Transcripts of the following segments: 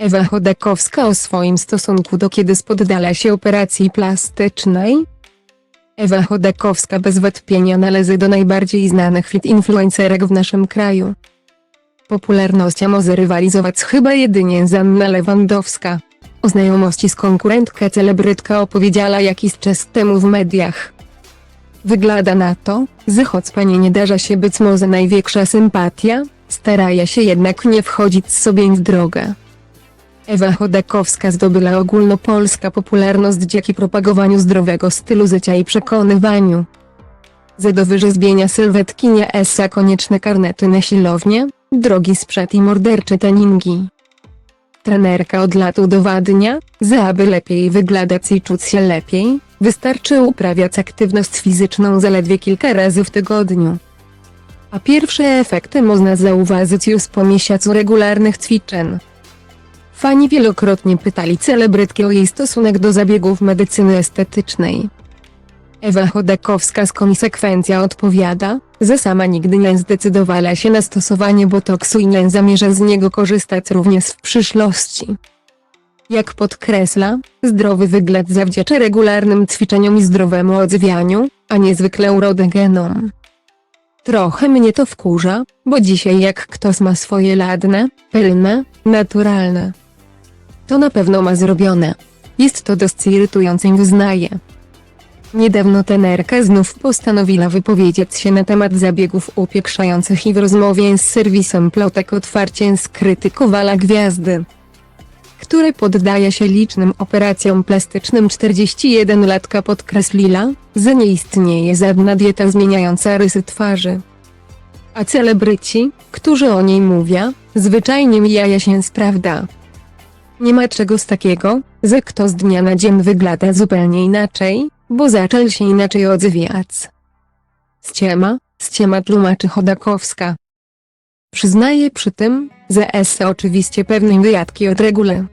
Ewa Chodakowska o swoim stosunku do kiedy poddala się operacji plastycznej. Ewa Chodakowska bez wątpienia należy do najbardziej znanych fit influencerek w naszym kraju. Popularnością może rywalizować chyba jedynie Zanna Lewandowska. O znajomości z konkurentką celebrytka opowiedziała jakiś czas temu w mediach. Wygląda na to, że choć pani nie darza się być może największa sympatia, staraje się jednak nie wchodzić sobie w drogę. Ewa Chodakowska zdobyła ogólnopolska popularność dzięki propagowaniu zdrowego stylu życia i przekonywaniu, że do wyrzeźbienia sylwetki nie essa konieczne karnety na siłownię, drogi sprzęt i mordercze treningi. Trenerka od lat udowadnia, że aby lepiej wyglądać i czuć się lepiej, wystarczy uprawiać aktywność fizyczną zaledwie kilka razy w tygodniu. A pierwsze efekty można zauważyć już po miesiącu regularnych ćwiczeń. Fani wielokrotnie pytali celebrytkę o jej stosunek do zabiegów medycyny estetycznej. Ewa Chodakowska z konsekwencja odpowiada, że sama nigdy nie zdecydowała się na stosowanie botoksu i nie zamierza z niego korzystać również w przyszłości. Jak podkreśla, zdrowy wygląd zawdzięcza regularnym ćwiczeniom i zdrowemu odżywianiu, a niezwykle urodogenom. Trochę mnie to wkurza, bo dzisiaj jak ktoś ma swoje ladne, pełne, naturalne. To na pewno ma zrobione. Jest to dość irytujące wyznaję. Niedawno tenerka znów postanowiła wypowiedzieć się na temat zabiegów upiększających i w rozmowie z serwisem plotek otwarcie skrytykowała gwiazdy, które poddaje się licznym operacjom plastycznym 41-latka podkreśliła, że nie istnieje żadna dieta zmieniająca rysy twarzy. A celebryci, którzy o niej mówią, zwyczajnie mijają się z prawda. Nie ma czegoś takiego, że kto z dnia na dzień wygląda zupełnie inaczej, bo zaczął się inaczej odzywiać. Ściema, ściema tłumaczy Chodakowska. Przyznaje przy tym, że esse oczywiście pewne wyjadki od reguły.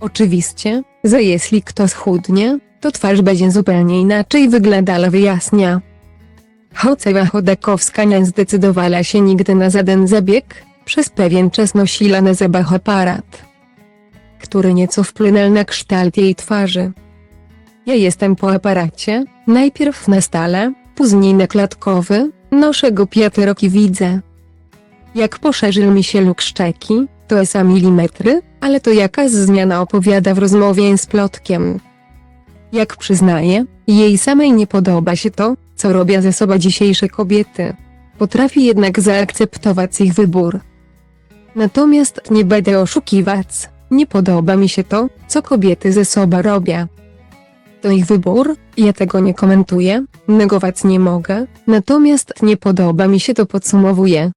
Oczywiście, że jeśli ktoś chudnie, to twarz będzie zupełnie inaczej wyglądała wyjaśnia. Choć Ewa Chodakowska nie zdecydowała się nigdy na żaden zabieg, przez pewien czas nosiła na zabach aparat, który nieco wpłynął na kształt jej twarzy. Ja jestem po aparacie, najpierw na stale, później na klatkowy, noszę go piąty rok i widzę. Jak poszerzył mi się luk szczeki, to esa milimetry, ale to jakaś zmiana opowiada w rozmowie z plotkiem. Jak przyznaje, jej samej nie podoba się to, co robią ze sobą dzisiejsze kobiety. Potrafi jednak zaakceptować ich wybór. Natomiast nie będę oszukiwać, nie podoba mi się to, co kobiety ze sobą robią. To ich wybór, ja tego nie komentuję, negować nie mogę, natomiast nie podoba mi się to podsumowuje.